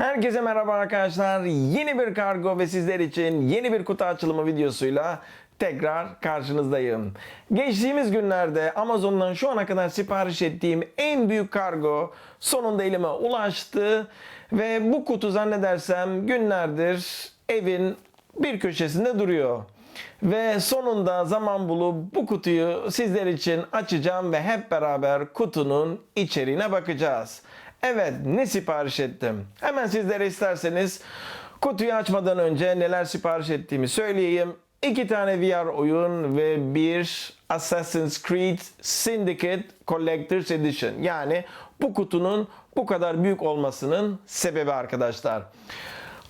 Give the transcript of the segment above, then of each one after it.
Herkese merhaba arkadaşlar. Yeni bir kargo ve sizler için yeni bir kutu açılımı videosuyla tekrar karşınızdayım. Geçtiğimiz günlerde Amazon'dan şu ana kadar sipariş ettiğim en büyük kargo sonunda elime ulaştı ve bu kutu zannedersem günlerdir evin bir köşesinde duruyor. Ve sonunda zaman bulup bu kutuyu sizler için açacağım ve hep beraber kutunun içeriğine bakacağız. Evet ne sipariş ettim? Hemen sizlere isterseniz kutuyu açmadan önce neler sipariş ettiğimi söyleyeyim. İki tane VR oyun ve bir Assassin's Creed Syndicate Collector's Edition. Yani bu kutunun bu kadar büyük olmasının sebebi arkadaşlar.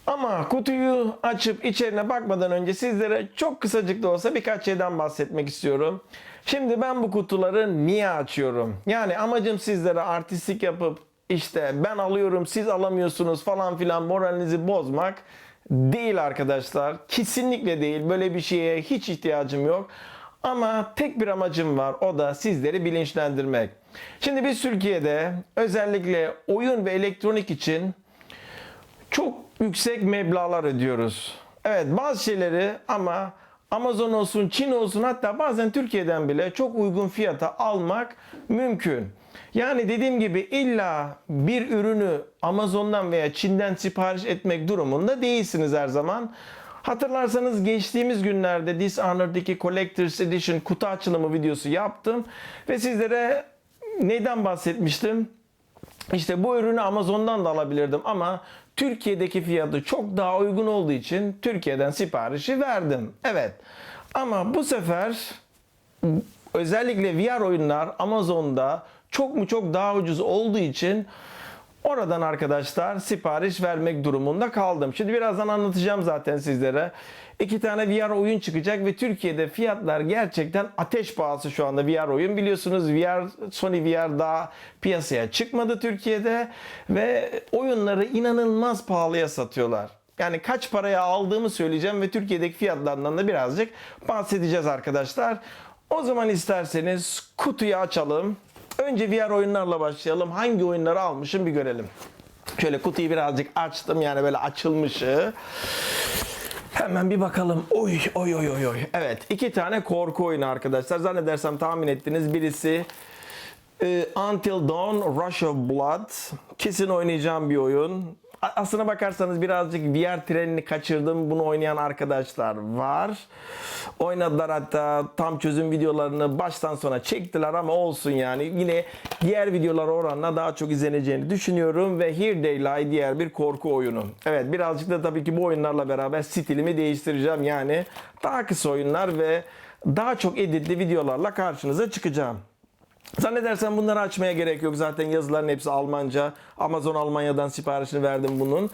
Ama kutuyu açıp içerine bakmadan önce sizlere çok kısacık da olsa birkaç şeyden bahsetmek istiyorum. Şimdi ben bu kutuları niye açıyorum? Yani amacım sizlere artistik yapıp işte ben alıyorum siz alamıyorsunuz falan filan moralinizi bozmak değil arkadaşlar. Kesinlikle değil. Böyle bir şeye hiç ihtiyacım yok. Ama tek bir amacım var. O da sizleri bilinçlendirmek. Şimdi biz Türkiye'de özellikle oyun ve elektronik için çok yüksek meblağlar ödüyoruz. Evet bazı şeyleri ama Amazon olsun, Çin olsun hatta bazen Türkiye'den bile çok uygun fiyata almak mümkün. Yani dediğim gibi illa bir ürünü Amazon'dan veya Çin'den sipariş etmek durumunda değilsiniz her zaman. Hatırlarsanız geçtiğimiz günlerde Dishonored'daki Collector's Edition kutu açılımı videosu yaptım ve sizlere neyden bahsetmiştim? İşte bu ürünü Amazon'dan da alabilirdim ama Türkiye'deki fiyatı çok daha uygun olduğu için Türkiye'den siparişi verdim. Evet. Ama bu sefer özellikle VR oyunlar Amazon'da çok mu çok daha ucuz olduğu için Oradan arkadaşlar sipariş vermek durumunda kaldım. Şimdi birazdan anlatacağım zaten sizlere. İki tane VR oyun çıkacak ve Türkiye'de fiyatlar gerçekten ateş pahası şu anda VR oyun. Biliyorsunuz VR, Sony VR daha piyasaya çıkmadı Türkiye'de ve oyunları inanılmaz pahalıya satıyorlar. Yani kaç paraya aldığımı söyleyeceğim ve Türkiye'deki fiyatlarından da birazcık bahsedeceğiz arkadaşlar. O zaman isterseniz kutuyu açalım. Önce VR oyunlarla başlayalım. Hangi oyunları almışım bir görelim. Şöyle kutuyu birazcık açtım yani böyle açılmışı. Hemen bir bakalım. Oy oy oy oy oy. Evet iki tane korku oyunu arkadaşlar. Zannedersem tahmin ettiniz. Birisi e, Until Dawn Rush of Blood. Kesin oynayacağım bir oyun. Aslına bakarsanız birazcık VR trenini kaçırdım. Bunu oynayan arkadaşlar var. Oynadılar hatta tam çözüm videolarını baştan sona çektiler ama olsun yani. Yine diğer videolar oranla daha çok izleneceğini düşünüyorum ve Here They Lie diğer bir korku oyunu. Evet birazcık da tabii ki bu oyunlarla beraber stilimi değiştireceğim. Yani daha kısa oyunlar ve daha çok editli videolarla karşınıza çıkacağım. Zannedersem bunları açmaya gerek yok. Zaten yazıların hepsi Almanca. Amazon Almanya'dan siparişini verdim bunun.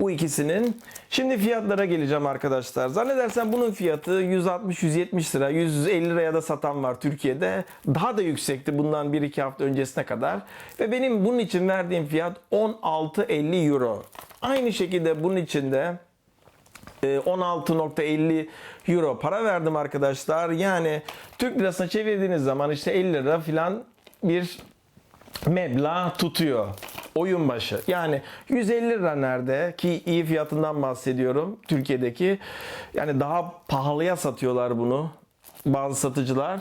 Bu ikisinin. Şimdi fiyatlara geleceğim arkadaşlar. Zannedersem bunun fiyatı 160-170 lira. 150 liraya da satan var Türkiye'de. Daha da yüksekti bundan 1-2 hafta öncesine kadar. Ve benim bunun için verdiğim fiyat 16.50 euro. Aynı şekilde bunun için de 16.50 euro para verdim arkadaşlar. Yani Türk lirasına çevirdiğiniz zaman işte 50 lira falan bir meblağ tutuyor. Oyun başı. Yani 150 lira nerede ki iyi fiyatından bahsediyorum Türkiye'deki. Yani daha pahalıya satıyorlar bunu bazı satıcılar.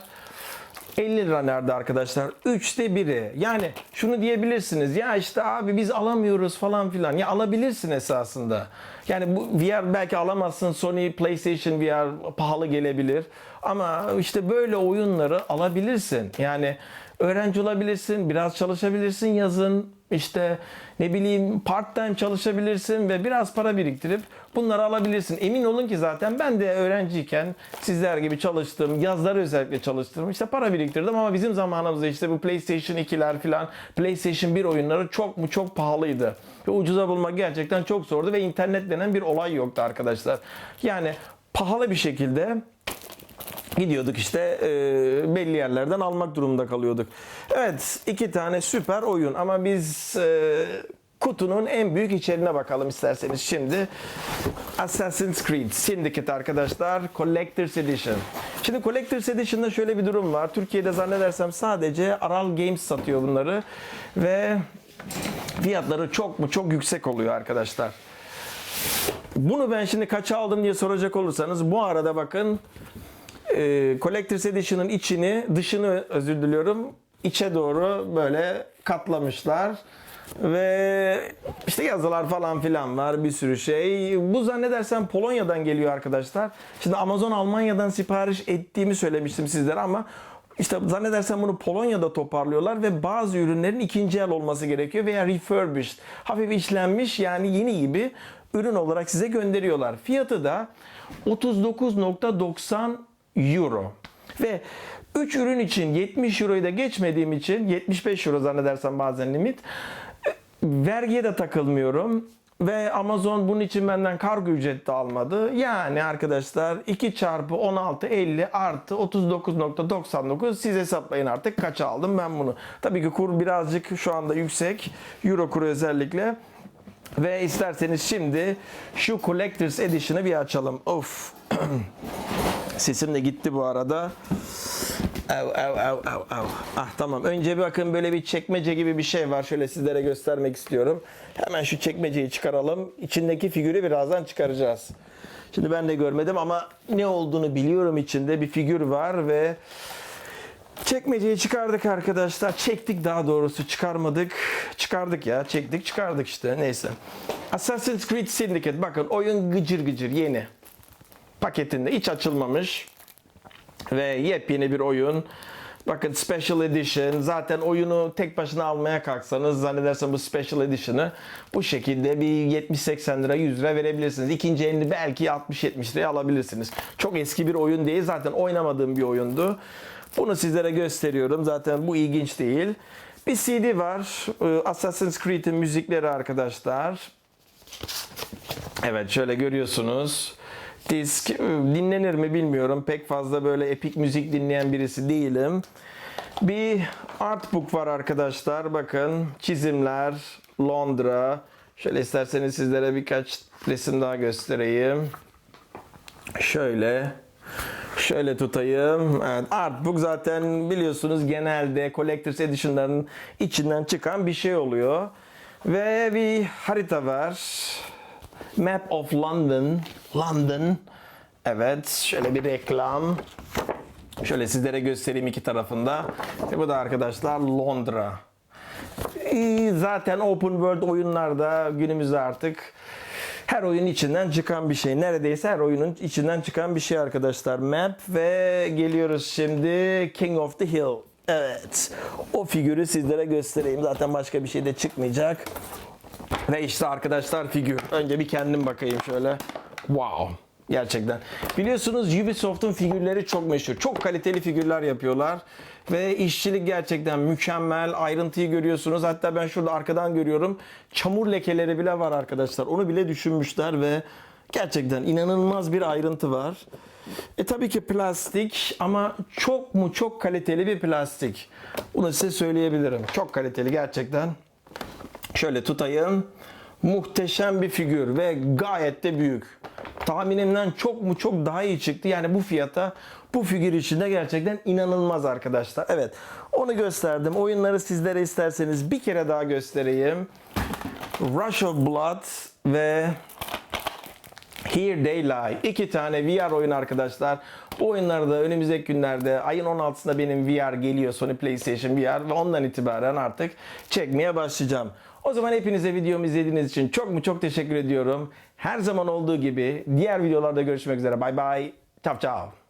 50 lira nerede arkadaşlar? Üçte biri. Yani şunu diyebilirsiniz. Ya işte abi biz alamıyoruz falan filan. Ya alabilirsin esasında. Yani bu VR belki alamazsın. Sony PlayStation VR pahalı gelebilir. Ama işte böyle oyunları alabilirsin. Yani öğrenci olabilirsin. Biraz çalışabilirsin yazın. İşte ne bileyim part time çalışabilirsin ve biraz para biriktirip bunları alabilirsin. Emin olun ki zaten ben de öğrenciyken sizler gibi çalıştım. Yazları özellikle çalıştım. İşte para biriktirdim ama bizim zamanımızda işte bu PlayStation 2'ler filan PlayStation 1 oyunları çok mu çok pahalıydı. Ve ucuza bulmak gerçekten çok zordu ve internet denen bir olay yoktu arkadaşlar. Yani pahalı bir şekilde gidiyorduk işte e, belli yerlerden almak durumunda kalıyorduk. Evet iki tane süper oyun ama biz e, kutunun en büyük içeriğine bakalım isterseniz şimdi. Assassin's Creed Syndicate arkadaşlar Collector's Edition. Şimdi Collector's Edition'da şöyle bir durum var. Türkiye'de zannedersem sadece Aral Games satıyor bunları ve fiyatları çok mu çok yüksek oluyor arkadaşlar. Bunu ben şimdi kaça aldım diye soracak olursanız bu arada bakın e, Collector's Edition'ın içini, dışını özür diliyorum, içe doğru böyle katlamışlar. Ve işte yazılar falan filan var bir sürü şey. Bu zannedersem Polonya'dan geliyor arkadaşlar. Şimdi Amazon Almanya'dan sipariş ettiğimi söylemiştim sizlere ama işte zannedersem bunu Polonya'da toparlıyorlar ve bazı ürünlerin ikinci el olması gerekiyor veya refurbished, hafif işlenmiş yani yeni gibi ürün olarak size gönderiyorlar. Fiyatı da 39.90 euro. Ve 3 ürün için 70 euroyu da geçmediğim için 75 euro zannedersem bazen limit. Vergiye de takılmıyorum. Ve Amazon bunun için benden kargo ücreti de almadı. Yani arkadaşlar 2 çarpı 16 50 artı 39.99 siz hesaplayın artık kaça aldım ben bunu. Tabii ki kur birazcık şu anda yüksek. Euro kuru özellikle. Ve isterseniz şimdi şu Collector's Edition'ı bir açalım. Of. Sesim de gitti bu arada. Av, av, av, av, av. Ah tamam. Önce bir bakın böyle bir çekmece gibi bir şey var. Şöyle sizlere göstermek istiyorum. Hemen şu çekmeceyi çıkaralım. İçindeki figürü birazdan çıkaracağız. Şimdi ben de görmedim ama ne olduğunu biliyorum içinde bir figür var ve Çekmeceyi çıkardık arkadaşlar. Çektik daha doğrusu çıkarmadık. Çıkardık ya. Çektik çıkardık işte. Neyse. Assassin's Creed Syndicate. Bakın oyun gıcır gıcır yeni. Paketinde hiç açılmamış. Ve yepyeni bir oyun. Bakın Special Edition. Zaten oyunu tek başına almaya kalksanız zannedersem bu Special Edition'ı bu şekilde bir 70-80 lira 100 lira verebilirsiniz. İkinci elini belki 60-70 liraya alabilirsiniz. Çok eski bir oyun değil. Zaten oynamadığım bir oyundu. Bunu sizlere gösteriyorum. Zaten bu ilginç değil. Bir CD var. Ee, Assassin's Creed'in müzikleri arkadaşlar. Evet şöyle görüyorsunuz. Disk dinlenir mi bilmiyorum. Pek fazla böyle epik müzik dinleyen birisi değilim. Bir artbook var arkadaşlar. Bakın çizimler Londra. Şöyle isterseniz sizlere birkaç resim daha göstereyim. Şöyle. Şöyle tutayım. Evet, Artbook zaten biliyorsunuz genelde Collector's Edition'ların içinden çıkan bir şey oluyor. Ve bir harita var. Map of London. London. Evet, şöyle bir reklam. Şöyle sizlere göstereyim iki tarafında. Ve bu da arkadaşlar Londra. Ee, Zaten open world oyunlarda günümüzde artık her oyun içinden çıkan bir şey. Neredeyse her oyunun içinden çıkan bir şey arkadaşlar. Map ve geliyoruz şimdi King of the Hill. Evet. O figürü sizlere göstereyim. Zaten başka bir şey de çıkmayacak. Ve işte arkadaşlar figür. Önce bir kendim bakayım şöyle. Wow. Gerçekten. Biliyorsunuz Ubisoft'un figürleri çok meşhur. Çok kaliteli figürler yapıyorlar. Ve işçilik gerçekten mükemmel. Ayrıntıyı görüyorsunuz. Hatta ben şurada arkadan görüyorum. Çamur lekeleri bile var arkadaşlar. Onu bile düşünmüşler ve gerçekten inanılmaz bir ayrıntı var. E tabii ki plastik ama çok mu çok kaliteli bir plastik. Bunu size söyleyebilirim. Çok kaliteli gerçekten. Şöyle tutayım. Muhteşem bir figür ve gayet de büyük. Tahminimden çok mu çok daha iyi çıktı. Yani bu fiyata bu figür içinde gerçekten inanılmaz arkadaşlar. Evet onu gösterdim. Oyunları sizlere isterseniz bir kere daha göstereyim. Rush of Blood ve Here They Lie. İki tane VR oyun arkadaşlar. Bu oyunları da önümüzdeki günlerde ayın 16'sında benim VR geliyor Sony PlayStation VR ve ondan itibaren artık çekmeye başlayacağım. O zaman hepinize videomu izlediğiniz için çok mu çok teşekkür ediyorum. Her zaman olduğu gibi diğer videolarda görüşmek üzere. Bay bay. Ciao ciao.